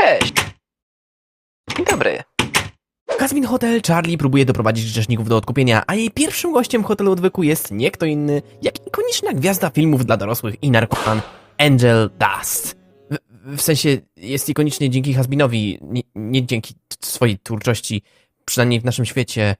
Cześć. Dzień dobry. Kazmin Hotel Charlie próbuje doprowadzić grzeszników do odkupienia, a jej pierwszym gościem hotelu odwyku jest nie kto inny, jak ikoniczna gwiazda filmów dla dorosłych i narkoman Angel Dust. W, w sensie jest ikonicznie dzięki Hasbinowi, nie, nie dzięki swojej twórczości, przynajmniej w naszym świecie.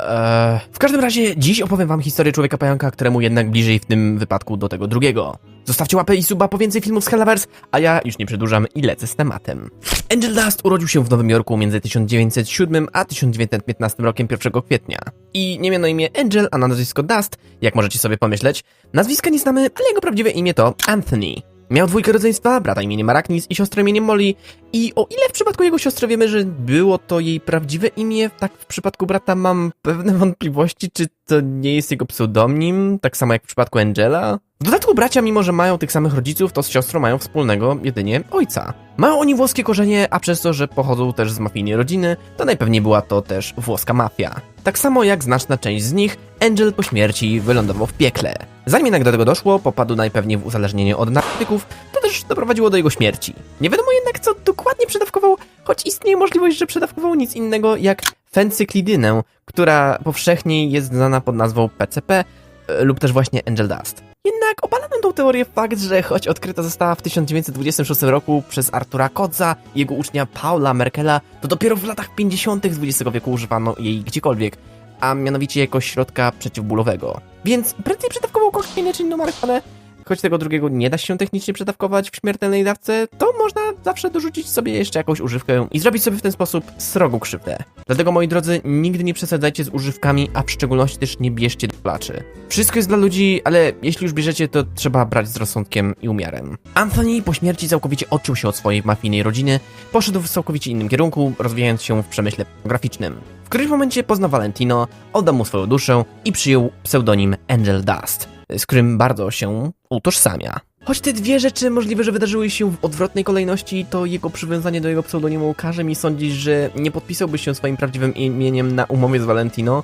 Eee, w każdym razie dziś opowiem wam historię człowieka pająka, któremu jednak bliżej w tym wypadku do tego drugiego. Zostawcie łapę i suba po więcej filmów z Helloverse, a ja już nie przedłużam i lecę z tematem. Angel Dust urodził się w Nowym Jorku między 1907 a 1915 rokiem 1 kwietnia. I nie miał na imię Angel, a na nazwisko Dust, jak możecie sobie pomyśleć. Nazwiska nie znamy, ale jego prawdziwe imię to Anthony. Miał dwójkę rodzeństwa, brata imieniem Arachnis i siostrę imieniem Molly. I o ile w przypadku jego siostry wiemy, że było to jej prawdziwe imię, tak w przypadku brata mam pewne wątpliwości, czy to nie jest jego pseudonim, tak samo jak w przypadku Angela. W dodatku bracia, mimo że mają tych samych rodziców, to z siostrą mają wspólnego jedynie ojca. Mają oni włoskie korzenie, a przez to, że pochodzą też z mafijnej rodziny, to najpewniej była to też włoska mafia. Tak samo jak znaczna część z nich, Angel po śmierci wylądował w piekle. Zanim jednak do tego doszło, popadł najpewniej w uzależnienie od narkotyków, to też doprowadziło do jego śmierci. Nie wiadomo jednak, co dokładnie przedawkował, choć istnieje możliwość, że przedawkował nic innego jak fencyklidynę, która powszechnie jest znana pod nazwą PCP e, lub też właśnie Angel Dust. Jednak opala nam tą teorię fakt, że choć odkryta została w 1926 roku przez Artura Kodza i jego ucznia Paula Merkela, to dopiero w latach 50. XX wieku używano jej gdziekolwiek, a mianowicie jako środka przeciwbólowego. Więc prędzej przedawkował kokainę czy inną marihuanę, choć tego drugiego nie da się technicznie przedawkować w śmiertelnej dawce, to można zawsze dorzucić sobie jeszcze jakąś używkę i zrobić sobie w ten sposób srogu krzywdę. Dlatego moi drodzy, nigdy nie przesadzajcie z używkami, a w szczególności też nie bierzcie do placzy. Wszystko jest dla ludzi, ale jeśli już bierzecie, to trzeba brać z rozsądkiem i umiarem. Anthony po śmierci całkowicie odciął się od swojej mafijnej rodziny, poszedł w całkowicie innym kierunku, rozwijając się w przemyśle graficznym. W którymś momencie poznał Valentino, oddał mu swoją duszę i przyjął pseudonim Angel Dust z którym bardzo się utożsamia. Choć te dwie rzeczy możliwe, że wydarzyły się w odwrotnej kolejności, to jego przywiązanie do jego pseudonimu każe mi sądzić, że nie podpisałby się swoim prawdziwym imieniem na umowie z Valentino.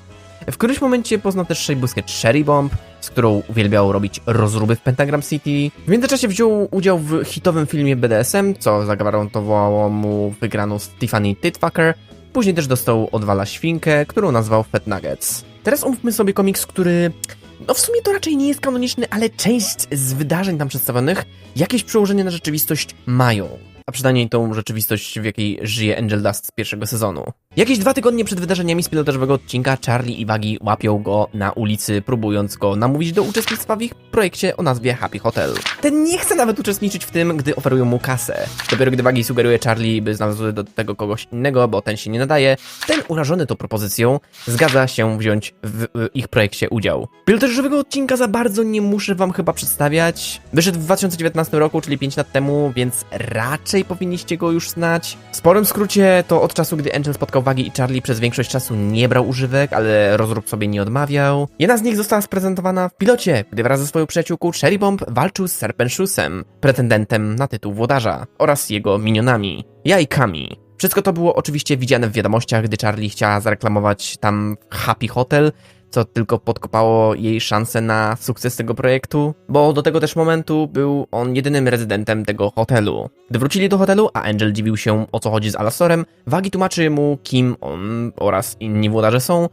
W którymś momencie poznał też szejbuskę Cherry Bomb, z którą uwielbiał robić rozruby w Pentagram City. W międzyczasie wziął udział w hitowym filmie BDSM, co zagwarantowało mu wygraną z Tiffany Titfucker. Później też dostał od Wala świnkę, którą nazwał Fat Nuggets. Teraz umówmy sobie komiks, który no w sumie to raczej nie jest kanoniczny, ale część z wydarzeń tam przedstawionych jakieś przełożenie na rzeczywistość mają. A przynajmniej tą rzeczywistość, w jakiej żyje Angel Dust z pierwszego sezonu. Jakieś dwa tygodnie przed wydarzeniami z pilotażowego odcinka Charlie i Wagi łapią go na ulicy, próbując go namówić do uczestnictwa w ich projekcie o nazwie Happy Hotel. Ten nie chce nawet uczestniczyć w tym, gdy oferują mu kasę. Dopiero gdy Wagi sugeruje Charlie, by znalazł do tego kogoś innego, bo ten się nie nadaje, ten urażony tą propozycją zgadza się wziąć w, ich projekcie udział. Pilotażowego odcinka za bardzo nie muszę wam chyba przedstawiać. Wyszedł w 2019 roku, czyli 5 lat temu, więc raczej powinniście go już znać. W sporym skrócie to od czasu, gdy Angel spotkał Wagi i Charlie przez większość czasu nie brał używek, ale rozrób sobie nie odmawiał. Jedna z nich została sprezentowana w pilocie, gdy wraz ze swoją przyjaciółką Cherry Bomb walczył z Serpenshusem, pretendentem na tytuł włodarza, oraz jego minionami, jajkami. Wszystko to było oczywiście widziane w wiadomościach, gdy Charlie chciała zareklamować tam Happy Hotel, co tylko podkopało jej szanse na sukces tego projektu, bo do tego też momentu był on jedynym rezydentem tego hotelu. Gdy wrócili do hotelu, a Angel dziwił się o co chodzi z Alastorem, Wagi tłumaczy mu kim on oraz inni włodarze są,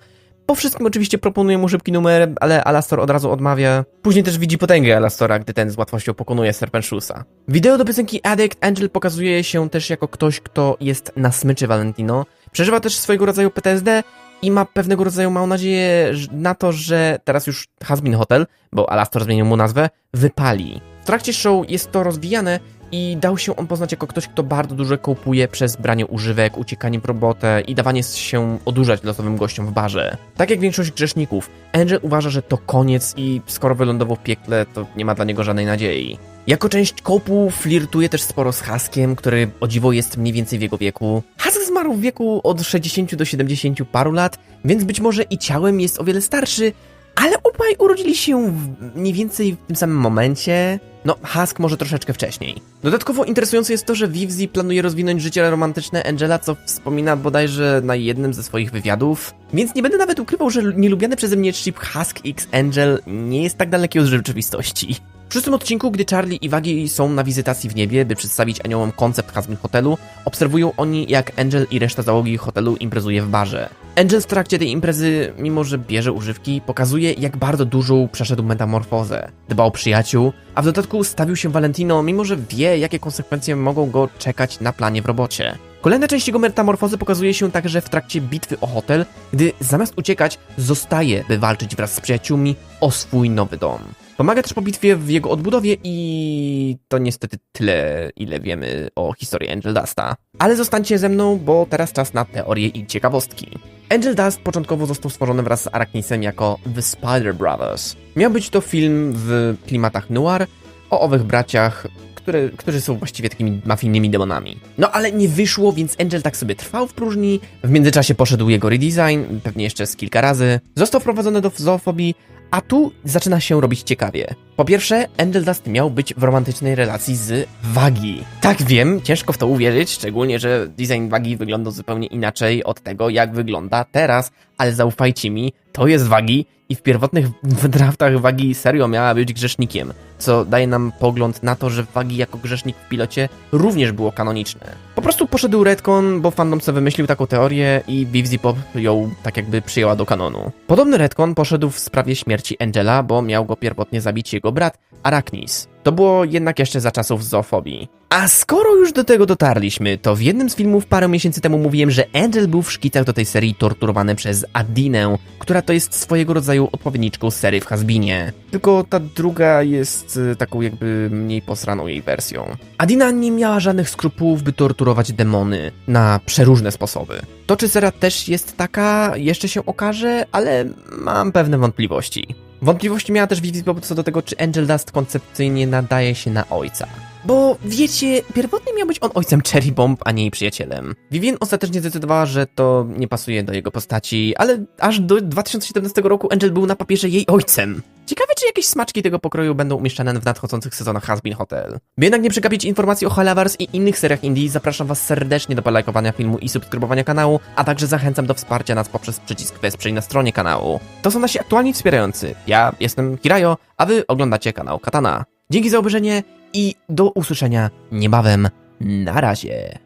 po wszystkim oczywiście proponuje mu szybki numer, ale Alastor od razu odmawia. Później też widzi potęgę Alastora, gdy ten z łatwością pokonuje Serpentshusa. Wideo do piosenki Addict Angel pokazuje się też jako ktoś, kto jest na smyczy Valentino. Przeżywa też swojego rodzaju PTSD i ma pewnego rodzaju małą nadzieję na to, że teraz już Hasbin Hotel, bo Alastor zmienił mu nazwę, wypali. W trakcie show jest to rozwijane i dał się on poznać jako ktoś, kto bardzo dużo kołpuje przez branie używek, uciekanie w robotę i dawanie się odurzać losowym gościom w barze. Tak jak większość grzeszników, Angel uważa, że to koniec i skoro wylądował w piekle, to nie ma dla niego żadnej nadziei. Jako część kołpu flirtuje też sporo z Haskiem, który o dziwo jest mniej więcej w jego wieku. Hask zmarł w wieku od 60 do 70 paru lat, więc być może i ciałem jest o wiele starszy, ale obaj urodzili się mniej więcej w tym samym momencie. No, Husk może troszeczkę wcześniej. Dodatkowo interesujące jest to, że Vivzi planuje rozwinąć życie romantyczne Angela, co wspomina bodajże na jednym ze swoich wywiadów. Więc nie będę nawet ukrywał, że nielubiany przeze mnie chip Husk X Angel nie jest tak daleki od rzeczywistości. W szóstym odcinku, gdy Charlie i Wagi są na wizytacji w niebie, by przedstawić aniołom koncept Hazbin Hotelu, obserwują oni, jak Angel i reszta załogi hotelu imprezuje w barze. Angel w trakcie tej imprezy, mimo że bierze używki, pokazuje, jak bardzo dużą przeszedł metamorfozę. Dba o przyjaciół, a w dodatku stawił się Valentino, mimo że wie, jakie konsekwencje mogą go czekać na planie w robocie. Kolejna część jego metamorfozy pokazuje się także w trakcie bitwy o hotel, gdy zamiast uciekać, zostaje, by walczyć wraz z przyjaciółmi o swój nowy dom. Pomaga też po bitwie w jego odbudowie i to niestety tyle, ile wiemy o historii Angel Dusta. Ale zostańcie ze mną, bo teraz czas na teorie i ciekawostki. Angel Dust początkowo został stworzony wraz z Arachnisem jako The Spider Brothers. Miał być to film w klimatach noir o owych braciach, które, którzy są właściwie takimi mafijnymi demonami. No ale nie wyszło, więc Angel tak sobie trwał w próżni. W międzyczasie poszedł jego redesign, pewnie jeszcze z kilka razy. Został wprowadzony do zoofobii, a tu zaczyna się robić ciekawie. Po pierwsze, Angel Dust miał być w romantycznej relacji z Wagi. Tak wiem, ciężko w to uwierzyć, szczególnie, że design Wagi wygląda zupełnie inaczej od tego, jak wygląda teraz, ale zaufajcie mi, to jest Wagi i w pierwotnych draftach Wagi serio miała być grzesznikiem, co daje nam pogląd na to, że Wagi jako grzesznik w pilocie również było kanoniczne. Po prostu poszedł retcon, bo fandom sobie wymyślił taką teorię i Bivzy Pop ją tak jakby przyjęła do kanonu. Podobny retcon poszedł w sprawie śmierci Angela, bo miał go pierwotnie zabić jego brat Arachnis. To było jednak jeszcze za czasów zoofobii. A skoro już do tego dotarliśmy, to w jednym z filmów parę miesięcy temu mówiłem, że Angel był w szkicach do tej serii torturowany przez Adinę, która to jest swojego rodzaju odpowiedniczką serii w Hasbinie. Tylko ta druga jest y, taką jakby mniej posraną jej wersją. Adina nie miała żadnych skrupułów, by torturować demony na przeróżne sposoby. To czy Sera też jest taka, jeszcze się okaże, ale mam pewne wątpliwości. Wątpliwości miała też Vivi co do tego, czy Angel Dust koncepcyjnie nadaje się na ojca. Bo wiecie, pierwotnie miał być on ojcem Cherry Bomb, a nie jej przyjacielem. Vivien ostatecznie zdecydowała, że to nie pasuje do jego postaci, ale aż do 2017 roku Angel był na papierze jej ojcem. Ciekawe, czy jakieś smaczki tego pokroju będą umieszczane w nadchodzących sezonach Hasbin Hotel. By jednak nie przegapić informacji o Halavars i innych seriach indie, zapraszam was serdecznie do polajkowania filmu i subskrybowania kanału, a także zachęcam do wsparcia nas poprzez przycisk Wesprzyj na stronie kanału. To są nasi aktualni wspierający. Ja jestem Hirajo, a wy oglądacie kanał Katana. Dzięki za obejrzenie i do usłyszenia niebawem. Na razie.